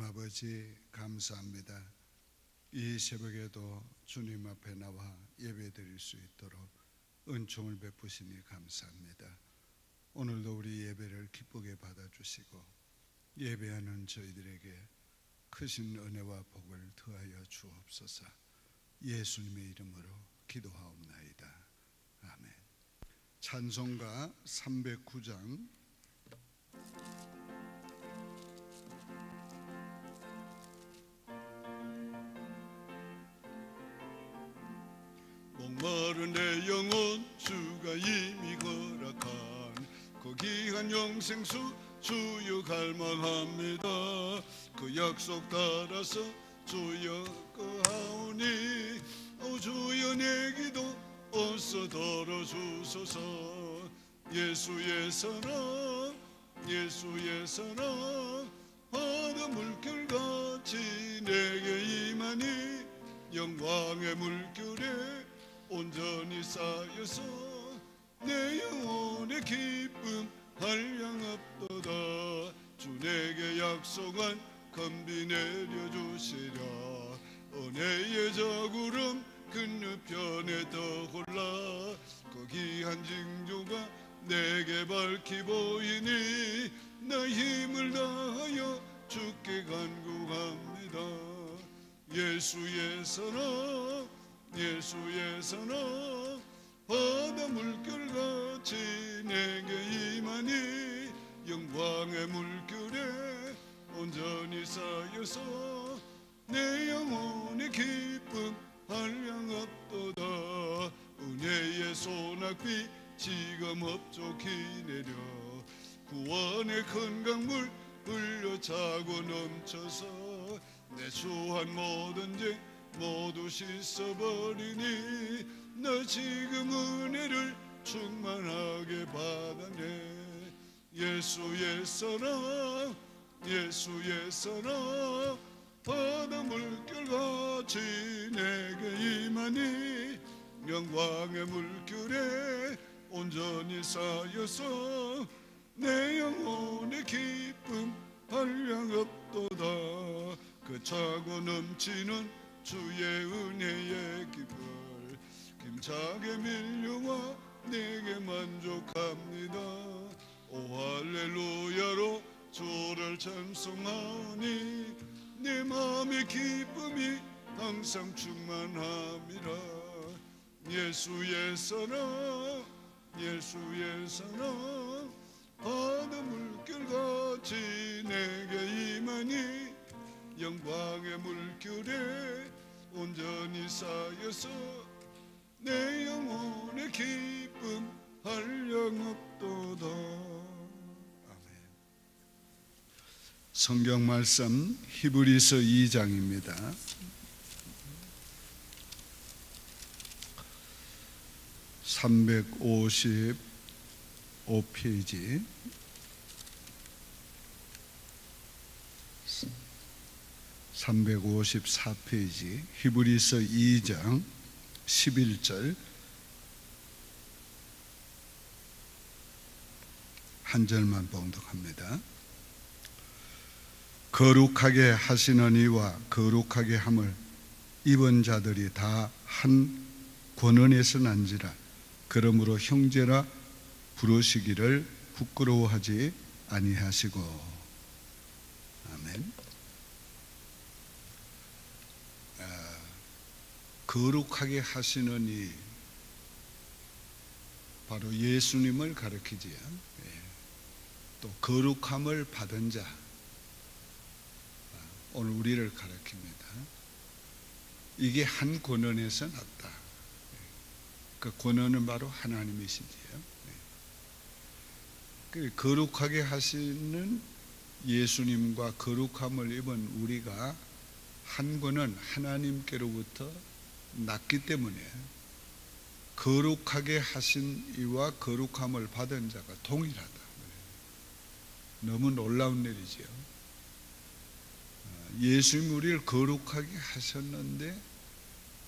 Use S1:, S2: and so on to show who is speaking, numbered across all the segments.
S1: 하나님 아버지 감사합니다. 이 새벽에도 주님 앞에 나와 예배 드릴 수 있도록 은총을 베푸시니 감사합니다. 오늘도 우리 예배를 기쁘게 받아주시고 예배하는 저희들에게 크신 은혜와 복을 더하여 주옵소서 예수님의 이름으로 기도하옵나이다. 아멘. 찬송가 309장 갈망합니다. 그 약속 따라서 주여 거하오니 오 주여 내 기도 어서 들어주소서. 예수의 사랑 예수의 사랑 바다 물결같이 내게 임하니 영광의 물결에 온전히 쌓여서 내 영혼의 기쁨 한량 없도다 주 내게 약속한 건비 내려주시랴 은혜의 저 구름 건너편에 떠올라. 그 귀한 징조가 내게 밝히 보이니 나 힘을 다하여 죽게 간구합니다. 예수의 사랑 예수의 사랑 바다 물결같이 내게 임하니 영광의 물결에 온전히 쌓여서 내 영혼의 기쁨 한량없도다. 은혜의 소낙비 지금 업적히 내려 구원의 큰 강물 흘려 차고 넘쳐서 내 수한 모든 죄 모두 씻어버리니 너 지금 은혜를 충만하게 받아내 예수의 사랑 예수의 사랑 바다 물결같이 내게 임하니 영광의 물결에 온전히 쌓여서 내 영혼의 기쁨 한량없도다. 그 차고 넘치는 주의 은혜의 기쁨 힘차게 밀려와 내게 만족합니다 오 할렐루야로 주를 찬송하니 내 마음의 기쁨이 항상 충만함이라. 예수의 사랑 예수의 사랑 바다 물결같이 내게 임하니 영광의 물결에 온전히 쌓여서 내 영혼의 기쁨 한량 없도다 성경 말씀 히브리서 2장입니다. 삼백오십오 페이지. 354 페이지. 히브리서 2장 11절. 한 절만 봉독합니다. 거룩하게 하시는 이와 거룩하게 함을 입은 자들이 다 한 권원에서 난지라 그러므로 형제라 부르시기를 부끄러워하지 아니하시고 아멘. 거룩하게 하시는 이 바로 예수님을 가르치지요. 또 거룩함을 받은 자 오늘 우리를 가르칩니다. 이게 한 권원에서 났다. 그 권원은 바로 하나님이시지요. 그 거룩하게 하시는 예수님과 거룩함을 입은 우리가 한 권은 하나님께로부터 났기 때문에 거룩하게 하신 이와 거룩함을 받은 자가 동일하다. 너무 놀라운 일이지요. 예수님 우리를 거룩하게 하셨는데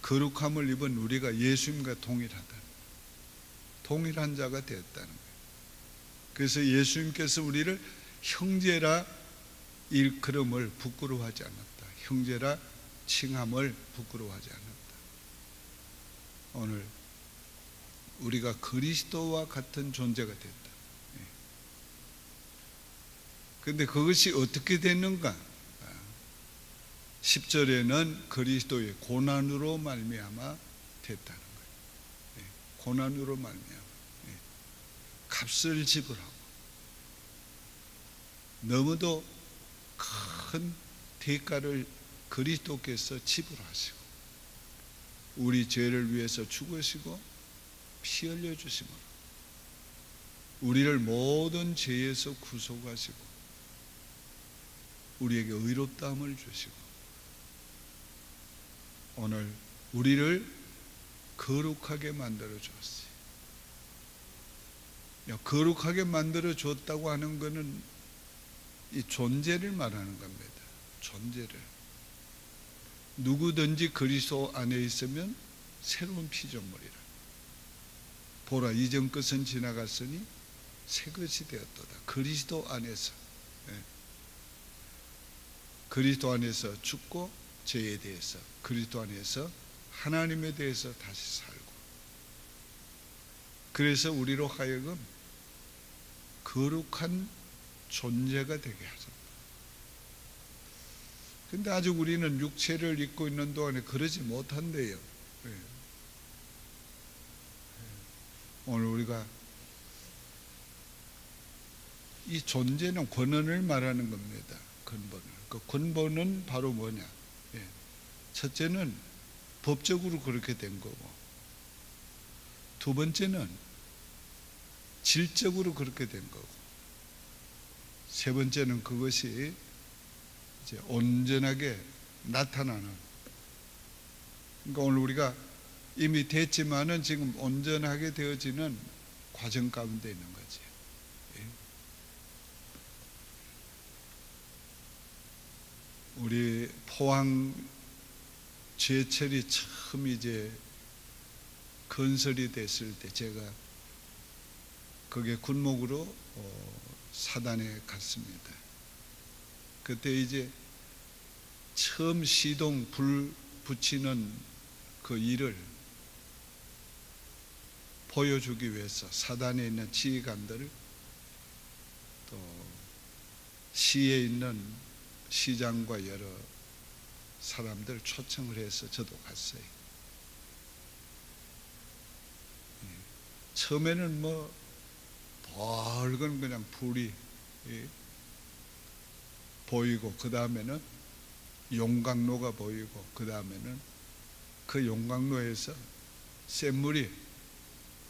S1: 거룩함을 입은 우리가 예수님과 동일하다. 동일한 자가 되었다는 거예요. 그래서 예수님께서 우리를 형제라 일컬음을 부끄러워하지 않았다. 형제라 칭함을 부끄러워하지 않았다. 오늘 우리가 그리스도와 같은 존재가 됐다. 그런데 그것이 어떻게 됐는가? 10절에는 그리스도의 고난으로 말미암아 됐다는 거예요. 네, 고난으로 말미암아 네, 값을 지불하고 너무도 큰 대가를 그리스도께서 지불하시고 우리 죄를 위해서 죽으시고 피 흘려 주심으로 우리를 모든 죄에서 구속하시고 우리에게 의롭다함을 주시고 오늘 우리를 거룩하게 만들어 주었어요. 거룩하게 만들어 줬다고 하는 것은 이 존재를 말하는 겁니다. 존재를. 누구든지 그리스도 안에 있으면 새로운 피조물이라. 보라 이전 것은 지나갔으니 새 것이 되었도다. 그리스도 안에서 예. 그리스도 안에서 죽고 죄에 대해서 그리스도 안에서 하나님에 대해서 다시 살고 그래서 우리로 하여금 거룩한 존재가 되게 하셨다. 근데 아직 우리는 육체를 입고 있는 동안에 그러지 못한대요. 네. 네. 오늘 우리가 이 존재는 권한을 말하는 겁니다. 근본을. 그 근본은 바로 뭐냐? 예. 첫째는 법적으로 그렇게 된 거고, 두 번째는 질적으로 그렇게 된 거고, 세 번째는 그것이 이제 온전하게 나타나는. 그러니까 오늘 우리가 이미 됐지만은 지금 온전하게 되어지는 과정 가운데 있는 거지. 예. 우리 포항 제철이 처음 이제 건설이 됐을 때 제가 거기에 군목으로 어, 사단에 갔습니다. 그때 이제 처음 시동 불 붙이는 그 일을 보여주기 위해서 사단에 있는 지휘관들 또 시에 있는 시장과 여러 사람들 초청을 해서 저도 갔어요. 예. 처음에는 뭐 밝은 그냥 불이 예. 보이고 그 다음에는 용광로가 보이고 그 다음에는 그 용광로에서 샘물이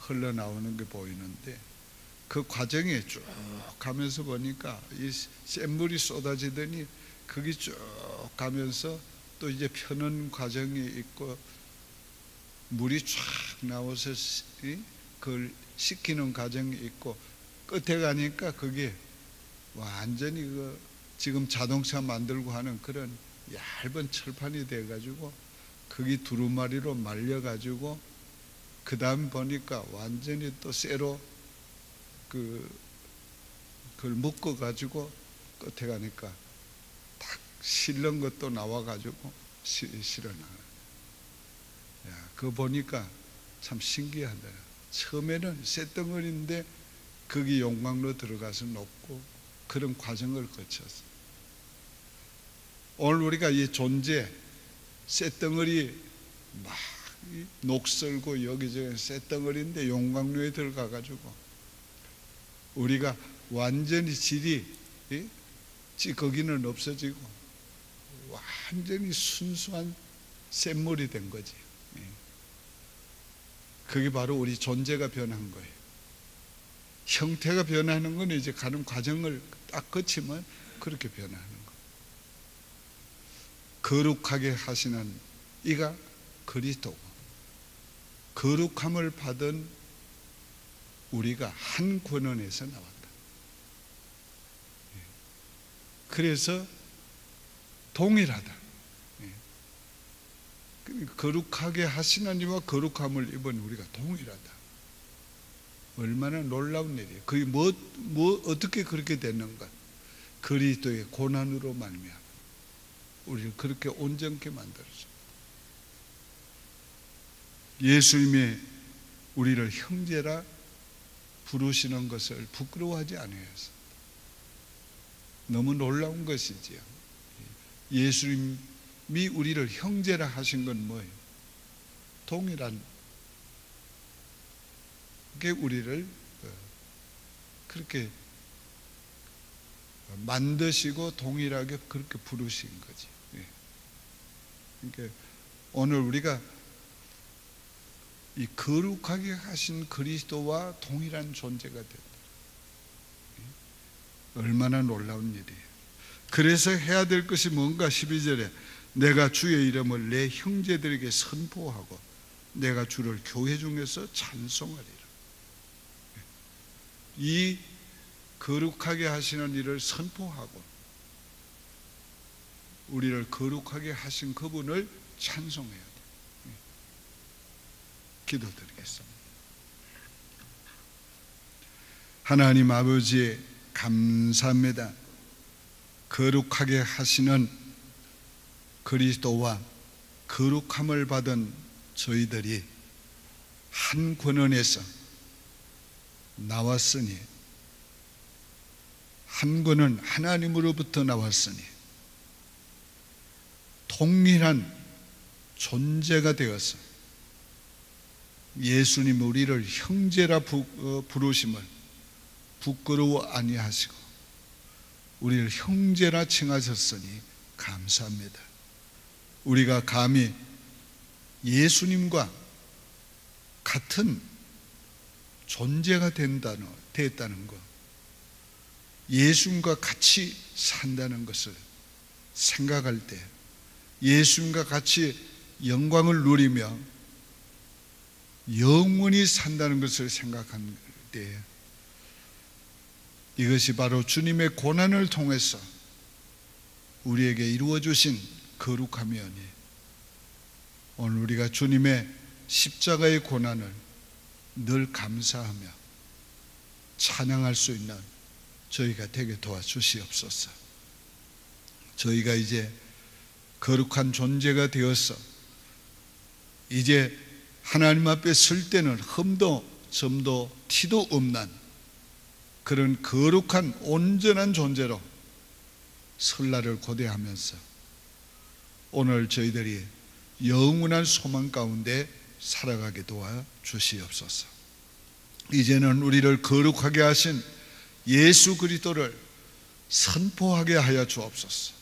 S1: 흘러나오는 게 보이는데 그 과정에 쭉 가면서 보니까 이 샘물이 쏟아지더니 거기 쭉 가면서 또 이제 펴는 과정이 있고 물이 쫙 나와서 그걸 식히는 과정이 있고 끝에 가니까 그게 완전히 그 지금 자동차 만들고 하는 그런 얇은 철판이 돼가지고 거기 두루마리로 말려가지고 그 다음 보니까 완전히 또 쇠로 그 그걸 묶어가지고 끝에 가니까 딱 실는 것도 나와가지고 실어나. 야, 그거 보니까 참 신기하다. 처음에는 쇳덩어리인데 거기 용광로 들어가서 녹고 그런 과정을 거쳤어. 오늘 우리가 이 존재 쇳덩어리 막 녹슬고 여기저기 쇳덩어리인데 용광로에 들어가 가지고 우리가 완전히 질이 거기는 없어지고 완전히 순수한 샘물이 된 거지. 그게 바로 우리 존재가 변한 거예요. 형태가 변하는 건 이제 가는 과정을 딱 거치면 그렇게 변하는 거룩하게 하시는 이가 그리스도고 거룩함을 받은 우리가 한 권원에서 나왔다. 예. 그래서 동일하다. 예. 그러니까 거룩하게 이와 거룩함을 입은 우리가 동일하다. 얼마나 놀라운 일이에요. 그게 뭐, 뭐, 어떻게 그렇게 됐는가? 그리스도의 고난으로 말미암아 우리를 그렇게 온전케 만들어줘. 예수님의 우리를 형제라 부르시는 것을 부끄러워하지 않으셨습니다. 너무 놀라운 것이지요. 예수님이 우리를 형제라 하신 건 뭐예요? 동일한 게 우리를 어, 그렇게 만드시고 동일하게 그렇게 부르신 거지. 예. 그러니까 오늘 우리가 이 거룩하게 하신 그리스도와 동일한 존재가 된다. 예. 얼마나 놀라운 일이에요. 그래서 해야 될 것이 뭔가 12절에 내가 주의 이름을 내 형제들에게 선포하고 내가 주를 교회 중에서 찬송하리라. 예. 이 거룩하게 하시는 일을 선포하고 우리를 거룩하게 하신 그분을 찬송해야 돼. 기도드리겠습니다. 하나님 아버지 감사합니다. 거룩하게 하시는 그리스도와 거룩함을 받은 저희들이 한 권원에서 나왔으니 한 권은 하나님으로부터 나왔으니 동일한 존재가 되어서 예수님 우리를 형제라 어, 부르심을 부끄러워 아니하시고 우리를 형제라 칭하셨으니 감사합니다. 우리가 감히 예수님과 같은 존재가 된다는, 됐다는 것, 예수님과 같이 산다는 것을 생각할 때, 예수님과 같이 영광을 누리며 영원히 산다는 것을 생각한 때 이것이 바로 주님의 고난을 통해서 우리에게 이루어 주신 거룩함이오니 오늘 우리가 주님의 십자가의 고난을 늘 감사하며 찬양할 수 있는 저희가 되게 도와주시옵소서. 저희가 이제 거룩한 존재가 되어서 이제 하나님 앞에 설 때는 흠도 점도 티도 없는 그런 거룩한 온전한 존재로 설날을 고대하면서 오늘 저희들이 영원한 소망 가운데 살아가게 도와 주시옵소서. 이제는 우리를 거룩하게 하신 예수 그리스도를 선포하게 하여 주옵소서.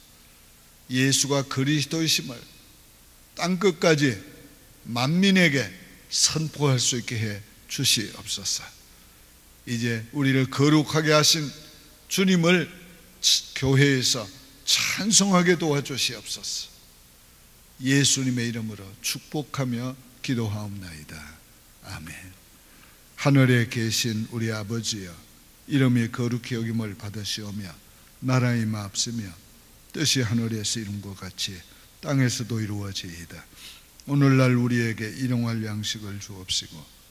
S1: 예수가 그리스도이심을 땅 끝까지 만민에게 선포할 수 있게 해 주시옵소서. 이제 우리를 거룩하게 하신 주님을 교회에서 찬송하게 도와주시옵소서. 예수님의 이름으로 축복하며 기도하옵나이다. 아멘. 하늘에 계신 우리 아버지여, 이름이 거룩히 여김을 받으시오며, 나라의 마으며 뜻이 하늘에서 이룬 것 같이 땅에서도 이루어지이다. 오늘날 우리에게 일용할 양식을 주옵시고